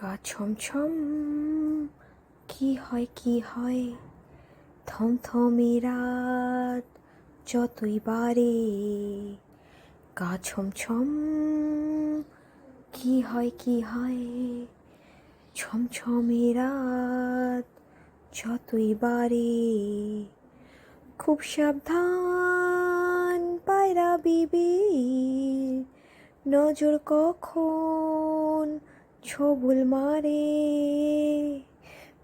গা ছমছম, কি হয় কি হয়? থমথমে রাত যতই বারে গা ছমছম, কি হয় কি হয়? ছমছমে রাত যতই বারে খুব সাবধান পায়রা বিবি নজর কখন ছবুল মারে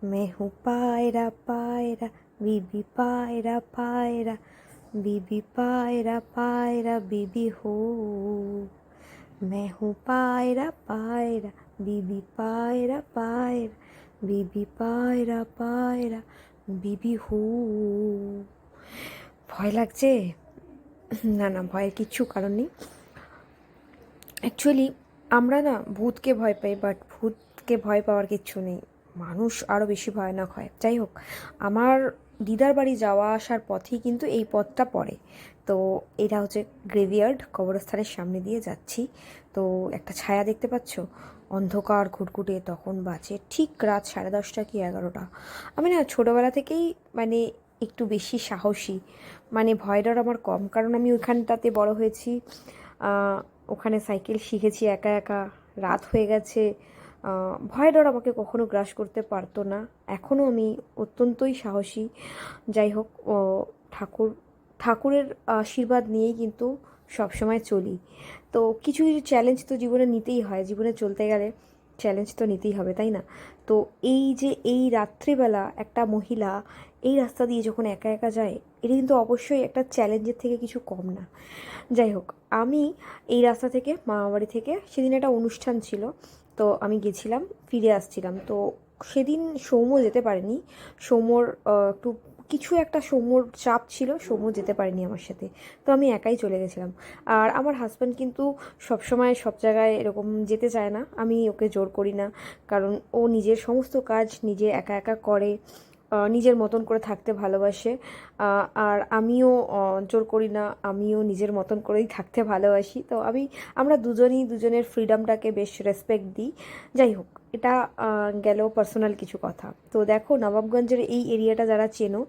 মেহু পায়রা পায়রা বিবি পায়রা পায়রা বিবি পায়রা পায়রা বিবি হো মেহু পায়রা পায়রা বিবি পায়রা পায়রা বিবি পায়রা পায়রা বিবি হু ভয় লাগছে না না, ভয়ের কিচ্ছু কারণ নেই। অ্যাকচুয়ালি আমরা না ভূতকে ভয় পাই বাট ভূতকে ভয় পাওয়ার কিচ্ছু নেই। মানুষ আরও বেশি ভয়ানক হয়। যাই হোক, আমার দিদার বাড়ি যাওয়া আসার পথেই কিন্তু এই পথটা পড়ে। তো এটা হচ্ছে গ্রেভিয়ার্ড কবরস্থানের সামনে দিয়ে যাচ্ছি। তো একটা ছায়া দেখতে পাচ্ছ? অন্ধকার ঘুটঘুটে তখন বাজে ঠিক রাত সাড়ে দশটা কি এগারোটা। আমি না ছোটোবেলা থেকেই মানে একটু বেশি সাহসী। মানে ভয় ডর আমার কম, কারণ আমি ওইখানটাতে বড় হয়েছি। ওখানে সাইকেল শিখেছি, একা একা রাত হয়ে গেছে। ভয় ডর আমাকে কখনো গ্রাস করতে পারতো না। এখনও আমি অত্যন্তই সাহসী। যাই হোক ঠাকুর, ঠাকুরের আশীর্বাদ নিয়েই কিন্তু সবসময় চলি। তো কিছু কিছু চ্যালেঞ্জ তো জীবনে নিতেই হয়। জীবনে চলতে গেলে চ্যালেঞ্জ তো নিতেই হবে, তাই না? তো এই যে এই রাত্রিবেলা একটা মহিলা এই রাস্তা দিয়ে যখন একা একা যায় এটা কিন্তু অবশ্যই একটা চ্যালেঞ্জের থেকে কিছু কম না। যাই হোক, আমি এই রাস্তা থেকে, মামাবাড়ি থেকে, সেদিন একটা অনুষ্ঠান ছিল, তো আমি গেছিলাম, ফিরে আসছিলাম। তো সেদিন সৌম্য যেতে পারেনি, সৌম্যর একটু কিছু একটা সৌম্যর চাপ ছিল, সৌম্য যেতে পারেনি আমার সাথে, তো আমি একাই চলে গেছিলাম। আর আমার হাজব্যান্ড কিন্তু সবসময় সব জায়গায় এরকম যেতে চায় না, আমি ওকে জোর করি না, কারণ ও নিজের সমস্ত কাজ নিজে একা একা করে নিজের মতন করে থাকতে ভালোবাসে। আর আমিও জোর করি না, আমিও নিজের মতন করেই থাকতে ভালোবাসি। তো আমি, আমরা দুজনই দুজনের ফ্রিডমটাকে বেশ রেসপেক্ট দিই। যাই হোক, এটা গেল পার্সোনাল কিছু কথা। তো দেখো, নবাবগঞ্জের এই এরিয়াটা যারা চেনো,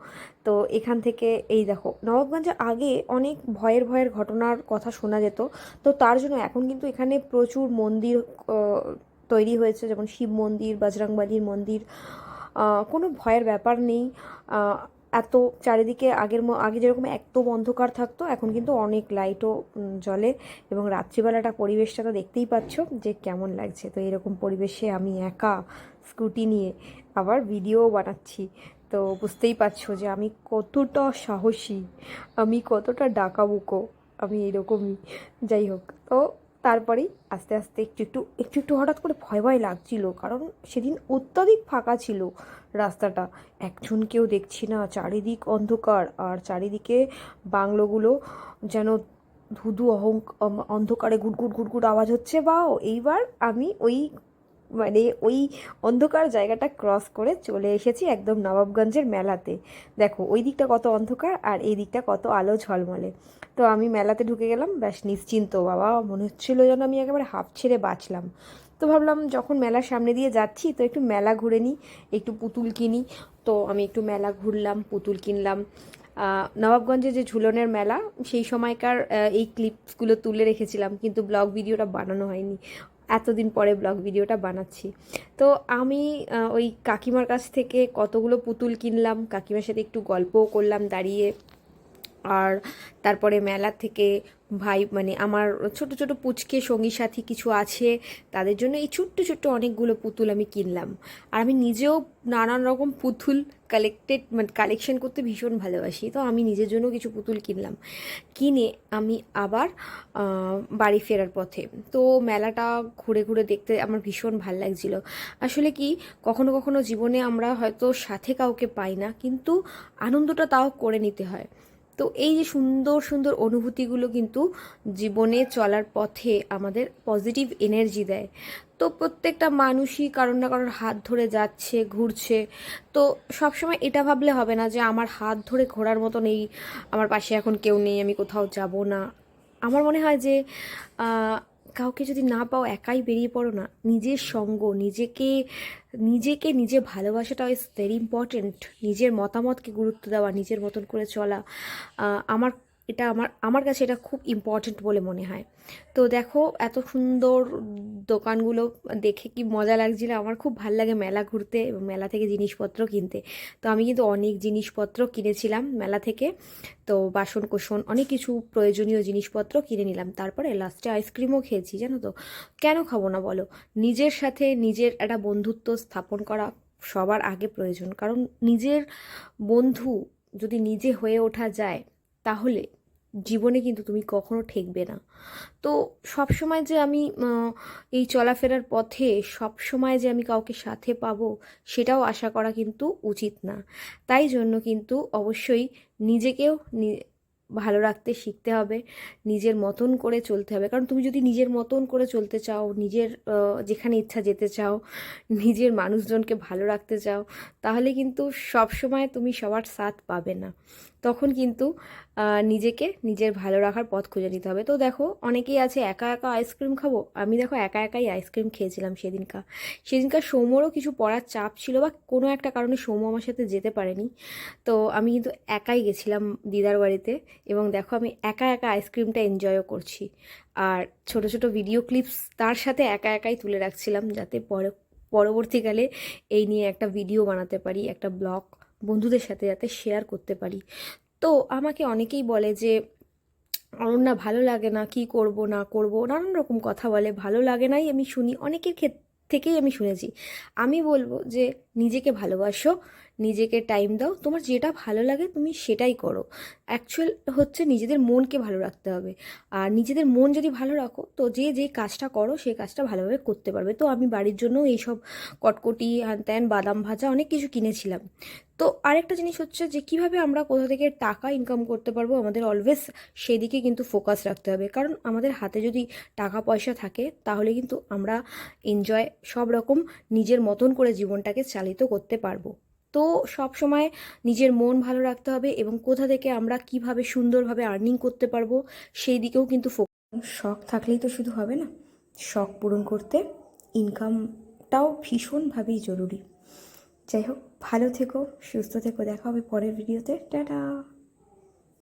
তো এখান থেকে, এই দেখো, নবাবগঞ্জে আগে অনেক ভয়ের ভয়ের ঘটনার কথা শোনা যেত। তো তার জন্য এখন কিন্তু এখানে প্রচুর মন্দির তৈরি হয়েছে। যেমন শিব মন্দির, বজরংবলীর মন্দির কোনো ভয়ের ব্যাপার নেই। এত চারিদিকে আগের আগে যেরকম একদম অন্ধকার থাকতো, এখন কিন্তু অনেক লাইটও জ্বলে এবং রাত্রিবেলাটা পরিবেশটা তো দেখতেই পাচ্ছ যে কেমন লাগছে। তো এরকম পরিবেশে আমি একা স্কুটি নিয়ে আবার ভিডিও বানাচ্ছি। তো বুঝতেই পারছ যে আমি কতটা সাহসী, আমি কতটা ডাকাবুকো, আমি এরকমই। যাই হোক, তো তারপরেই আস্তে আস্তে একটু একটু একটু একটু হঠাৎ করে ভয় ভয় লাগছিল, কারণ সেদিন অত্যাধিক ফাঁকা ছিল রাস্তাটা। একজনকেও দেখছি না, চারিদিক অন্ধকার, আর চারিদিকে বাংলোগুলো যেন ধুধু অহং অন্ধকারে ঘুটঘুট ঘুটঘুট আওয়াজ হচ্ছে, বাও, এইবার আমি ওই মানে ওই অন্ধকার জায়গাটা ক্রস করে চলে এসেছি একদম নবাবগঞ্জের মেলাতে। দেখো, ওই দিকটা কত অন্ধকার আর এই দিকটা কত আলো ঝলমলে। তো আমি মেলাতে ঢুকে গেলাম, ব্যাস নিশ্চিন্ত, বাবা, মনে হচ্ছিল যেন আমি একেবারে হাফ ছেড়ে বাঁচলাম। তো ভাবলাম যখন মেলার সামনে দিয়ে যাচ্ছি, তো একটু মেলা ঘুরে নিই, একটু পুতুল কিনি। তো আমি একটু মেলা ঘুরলাম, পুতুল কিনলাম। নবাবগঞ্জে যে ঝুলনের মেলা, সেই সময়কার এই ক্লিপসগুলো তুলে রেখেছিলাম, কিন্তু ব্লগ ভিডিওটা বানানো হয়নি। এতদিন পরে ব্লগ ভিডিওটা বানাচ্ছি। তো আমি ওই কাকিমার কাছ থেকে কতগুলো পুতুল কিনলাম, কাকিমার সাথে একটু গল্পও করলাম দাঁড়িয়ে। আর তারপরে মেলা থেকে ভাই মানে আমার ছোট ছোট পুচকে সঙ্গী সাথী কিছু আছে, তাদের জন্য এই ছোট্ট ছোট্ট অনেকগুলো পুতুল আমি কিনলাম। আর আমি নিজেও নানান রকম পুতুল কালেক্টেড মানে কালেকশন করতে ভীষণ ভালোবাসি। তো আমি নিজের জন্য কিছু পুতুল কিনলাম। কিনে আমি আবার বাড়ি ফেরার পথে। তো মেলাটা ঘুরে ঘুরে দেখতে আমার ভীষণ ভালো লাগছিল। আসলে কি, কখনো কখনো জীবনে আমরা হয়তো সাথে কাউকে পাই না, কিন্তু আনন্দটা তাও করে নিতে হয়। তো এই যে সুন্দর সুন্দর অনুভূতিগুলো কিন্তু জীবনে চলার পথে আমাদের পজিটিভ এনার্জি দেয়। তো প্রত্যেকটা মানুষই কারোর না কারোর হাত ধরে যাচ্ছে, ঘুরছে। তো সবসময় এটা ভাবলে হবে না যে আমার হাত ধরে ঘোরার মতো নেই আমার পাশে এখন কেউ নেই, আমি কোথাও যাব না। আমার মনে হয় যে কাউকে যদি না পাও, একাই বেরিয়ে পড়ো না। নিজের সঙ্গ, নিজেকে নিজেকে নিজে ভালোবাসাটা ইজ ভেরি ইম্পর্টেন্ট নিজের মতামতকে গুরুত্ব দেওয়া, নিজের মতন করে চলা। আমার এটা আমার আমার কাছে এটা খুব ইম্পর্ট্যান্ট বলে মনে হয়। তো দেখো, এত সুন্দর দোকানগুলো দেখে কি মজা লাগছিল। আমার খুব ভালো লাগে মেলা ঘুরতে এবং মেলা থেকে জিনিসপত্র কিনতে। তো আমি কিন্তু অনেক জিনিসপত্র কিনেছিলাম মেলা থেকে। তো বাসন কোসন, অনেক কিছু প্রয়োজনীয় জিনিসপত্র কিনে নিলাম। তারপরে লাস্টে আইসক্রিমও খেয়েছি, জানো তো। কেন খাব না বলো? নিজের সাথে নিজের একটা বন্ধুত্ব স্থাপন করা সবার আগে প্রয়োজন। কারণ নিজের বন্ধু যদি নিজে হয়ে ওঠা যায় তাহলে জীবনে কিন্তু তুমি কখনো ঠেকবে না। তো সব সময় যে আমি এই চলাফেরার পথে সব সময় যে আমি কাউকে সাথে পাবো সেটাও আশা করা কিন্তু উচিত না। তাই জন্য কিন্তু অবশ্যই নিজেকেও ভালো রাখতে শিখতে হবে, নিজের মতন করে চলতে হবে। কারণ তুমি যদি নিজের মতন করে চলতে চাও, নিজের যেখানে ইচ্ছা যেতে চাও, নিজের মানুষজনকে ভালো রাখতে চাও, তাহলে কিন্তু সব সময় তুমি সবার সাথ পাবে না। তখন কিন্তু নিজেকে নিজের ভালো রাখার পথ খুঁজে নিতে হবে। তো দেখো, অনেকেই আছে, একা একা আইসক্রিম খাব? আমি দেখো, একা একাই আইসক্রিম খেয়েছিলাম সেদিনকার। সেদিনকার সৌম্যরও কিছু পড়ার চাপ ছিল বা কোনো একটা কারণে সৌম্য আমার সাথে যেতে পারেনি। তো আমি কিন্তু একাই গেছিলাম দিদার বাড়িতে এবং দেখো, আমি একা একা আইসক্রিমটা এনজয়ও করছি। আর ছোট ছোট ভিডিও ক্লিপস তার সাথে একা একাই তুলে রাখছিলাম যাতে পরে, পরবর্তীকালে এই নিয়ে একটা ভিডিও বানাতে পারি, একটা ব্লগ বন্ধুদের সাথে যাতে শেয়ার করতে পারি। তো আমাকে অনেকেই বলে যে অনন্যা ভালো লাগে না, কি করব, না করব? নানান রকম কথা বলে, ভালো লাগে নাই, আমি শুনি। অনেকের ক্ষেত্রে থেকেই আমি শুনেছি। আমি বলব যে, নিজেকে ভালোবাসো নিজেকে টাইম দাও। তোমার যেটা ভালো লাগে তুমি সেটাই করো। অ্যাকচুয়াল হচ্ছে নিজেদের মনকে ভালো রাখতে হবে। আর নিজেদের মন যদি ভালো রাখো, তো যে যে কাজটা করো সেই কাজটা ভালোভাবে করতে পারবে। তো আমি বাড়ির জন্য এইসব কটকটি হ্যান ত্যান, বাদাম ভাজা অনেক কিছু কিনেছিলাম। তো আরেকটা জিনিস হচ্ছে যে, কীভাবে আমরা কোথা থেকে টাকা ইনকাম করতে পারব, আমাদের অলওয়েজ সেদিকে কিন্তু ফোকাস রাখতে হবে। কারণ আমাদের হাতে যদি টাকা পয়সা থাকে, তাহলে কিন্তু আমরা এনজয় সব রকম নিজের মতন করে জীবনটাকে চালিত করতে পারব। তো সব সময় নিজের মন ভালো রাখতে হবে এবং কোথা থেকে আমরা কীভাবে সুন্দরভাবে আর্নিং করতে পারব, সেই দিকেও কিন্তু শখ থাকলেই তো শুধু হবে না। শখ পূরণ করতে ইনকামটাও ভীষণভাবেই জরুরি। যাই হোক, ভালো থেকো, সুস্থ থেকো, দেখা হবে পরের ভিডিওতে টাটা!